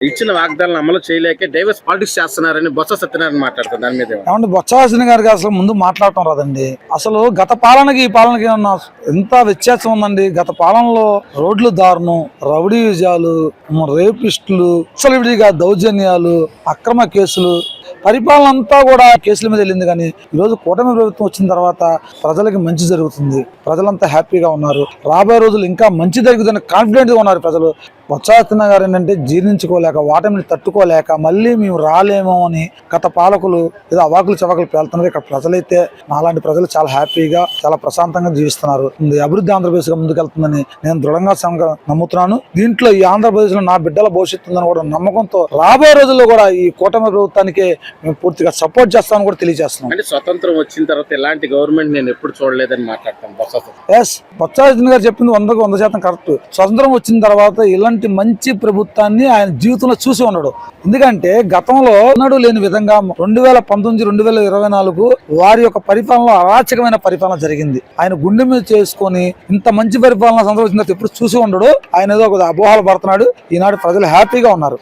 ఇచ్చిన వాగ్దానాలను అమలు చేయలేక డైవర్స్ పాలిటిక్స్ చేస్తున్నారని బొత్స సత్యనారాయణ మాట్లాడుతున్నారు. దాని మీద ఏమంటారు? బొత్స సత్యనారాయణ గారికి అసలు ముందు మాట్లాడటం రాదండి. అసలు గత పాలనకి ఈ పాలనకి ఎంత వ్యత్యాసం ఉందండి? గత పాలనలో రోడ్లు దారుణం రౌడీ విజయాలు రేపిస్టులు సెలబ్రిటీగా దౌర్జన్యాలు అక్రమ కేసులు పరిపాలన అంతా కూడా కేసుల మీద వెళ్ళింది. కానీ ఈరోజు కూటమి ప్రభుత్వం వచ్చిన తర్వాత ప్రజలకి మంచి జరుగుతుంది. ప్రజలంతా హ్యాపీగా ఉన్నారు. రాబోయే రోజులు ఇంకా మంచి జరుగుతుందని కాన్ఫిడెంట్గా ఉన్నారు ప్రజలు. వచ్చాస్తున్న గారు ఏంటంటే జీర్ణించుకోలేక వాటమిని తట్టుకోలేక మళ్ళీ మేము రాలేమో అని గత పాలకులు ఏదో అవాకులు చవాకులు పేలుతున్నారు. ఇక్కడ ప్రజలైతే నాలాంటి ప్రజలు చాలా హ్యాపీగా చాలా ప్రశాంతంగా జీవిస్తున్నారు. అభివృద్ధి ఆంధ్రప్రదేశ్గా ముందుకెళ్తుందని నేను దృఢంగా నమ్ముతున్నాను. దీంట్లో ఈ ఆంధ్రప్రదేశ్లో నా బిడ్డల భవిష్యత్తు ఉందని కూడా నమ్మకంతో రాబోయే రోజుల్లో కూడా ఈ కూటమి ప్రభుత్వానికి మేము పూర్తిగా సపోర్ట్ చేస్తామని కూడా తెలియజేస్తున్నాం. అంటే స్వతంత్రం వచ్చిన తర్వాత ఎలాంటి గవర్నమెంట్ నేను ఎప్పుడు చూడలేదని మాట్లాడతాను. ఎస్ బొత్సాజన్ గారు చెప్పింది వందకు వంద శాతం కరెక్ట్. స్వతంత్రం వచ్చిన తర్వాత ఇలాంటి మంచి ప్రభుత్వాన్ని ఆయన జీవితంలో చూసి ఉన్నాడు. ఎందుకంటే గతంలో ఉన్నాడు లేని విధంగా రెండు వేల పంతొమ్మిది రెండు వేల ఇరవై నాలుగు వారి యొక్క పరిపాలన అరాచకమైన పరిపాలన జరిగింది. ఆయన గుండె మీద చేసుకొని ఇంత మంచి పరిపాలన సందర్భం ఎప్పుడు చూసి ఉండడు. ఆయన ఏదో ఒక అపోహాలు పడుతున్నాడు. ఈనాడు ప్రజలు హ్యాపీగా ఉన్నారు.